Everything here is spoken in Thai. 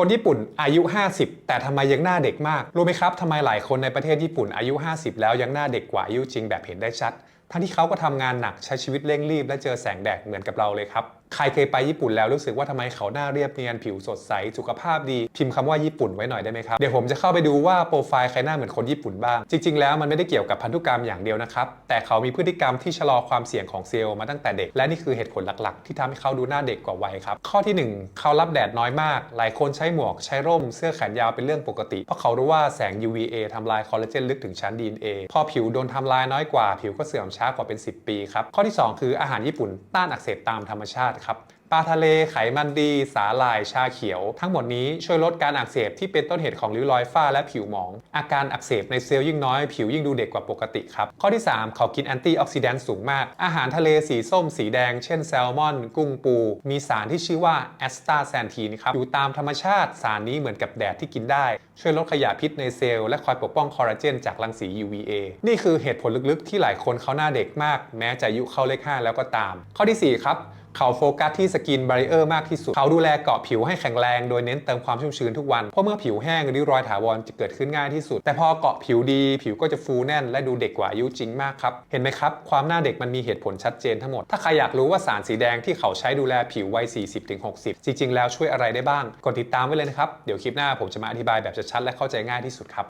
คนญี่ปุ่นอายุ 50 แต่ทำไมยังหน้าเด็กมาก รู้ไหมครับทำไมหลายคนในประเทศญี่ปุ่นอายุ 50 แล้วยังหน้าเด็กกว่าอายุจริงแบบเห็นได้ชัด ทั้งที่เขาก็ทำงานหนักใช้ชีวิตเร่งรีบและเจอแสงแดดเหมือนกับเราเลยครับ ใครเคยไปญี่ปุ่นแล้วรู้สึกว่าทำไมเขาหน้าเรียบเนียนผิวสดใสสุขภาพดี พิมพ์คำว่าญี่ปุ่นไว้หน่อยได้ไหมครับ เดี๋ยวผมจะเข้าไปดูว่าโปรไฟล์ใครหน้าเหมือนคนญี่ปุ่นบ้าง จริง ๆ แล้วมันไม่ได้เกี่ยวกับพันธุกรรมอย่างเดียวนะครับ แต่เขามีพฤติกรรมที่ชะลอความเสี่ยงของเซลล์มาตั้งแต่เด็ก และนี่คือเหตุผลหลักๆ ที่ทำให้เขาดูหน้าเด็กกว่าวัยครับ ข้อที่หนึ่งเขารับแดดน้อยมาก หลายคนใช้หมวกใช้ร่มเสื้อแขนยาวเป็นเรื่องปกติ เพราะเขารู้ว่าแสง UVA ทำลายคอลลาเจนลึกถึงชั้น DNA พอผิวโดนทำลายน้อยกว่า ผิวก็เสื่อมช้ากว่าเป็น 10 ปีครับข้อที่ 2 คืออาหารญี่ปุ่นต้านอักเสบตามธรรมชาติครับปลาทะเลไขมันดี สาหร่ายชาเขียว ทั้งหมดนี้ช่วยลดการอักเสบที่เป็นต้นเหตุของริ้วรอยฝ้าและผิวหมอง อาการอักเสบในเซลล์ยิ่งน้อยผิวยิ่งดูเด็กกว่าปกติครับ ข้อที่ 3 เขากินแอนตี้ออกซิแดนต์สูงมาก อาหารทะเลสีส้มสีแดง เช่นแซลมอน กุ้งปู มีสารที่ชื่อว่าแอสตาแซนทีนครับ อยู่ตามธรรมชาติสารนี้เหมือนกับแดดที่กินได้ ช่วยลดขยะพิษในเซลล์และคอยปกป้องคอลลาเจนจากรังสี UVA นี่คือเหตุผลลึกๆ ที่หลายคนเขาหน้าเด็กมาก แม้จะอายุเข้าเลข5แล้วก็ตาม ข้อที่สี่ครับ เขาโฟกัสที่สกินบาริเออร์มากที่สุด เขาดูแลเกาะผิวให้แข็งแรงโดยเน้นเติมความชุ่มชื้นทุกวัน เพราะเมื่อผิวแห้งริ้วรอยถาวรจะเกิดขึ้นง่ายที่สุด แต่พอเกาะผิวดีผิวก็จะฟูแน่นและดูเด็กกว่าอายุจริงมากครับ เห็นไหมครับ ความหน้าเด็กมันมีเหตุผลชัดเจนทั้งหมด ถ้าใครอยากรู้ว่าสารสีแดงที่เขาใช้ดูแลผิววัย 40-60 จริง ๆ แล้วช่วยอะไรได้บ้าง กดติดตามไว้เลยนะครับ เดี๋ยวคลิปหน้าผมจะมาอธิบายแบบชัดๆและเข้าใจง่ายที่สุดครับ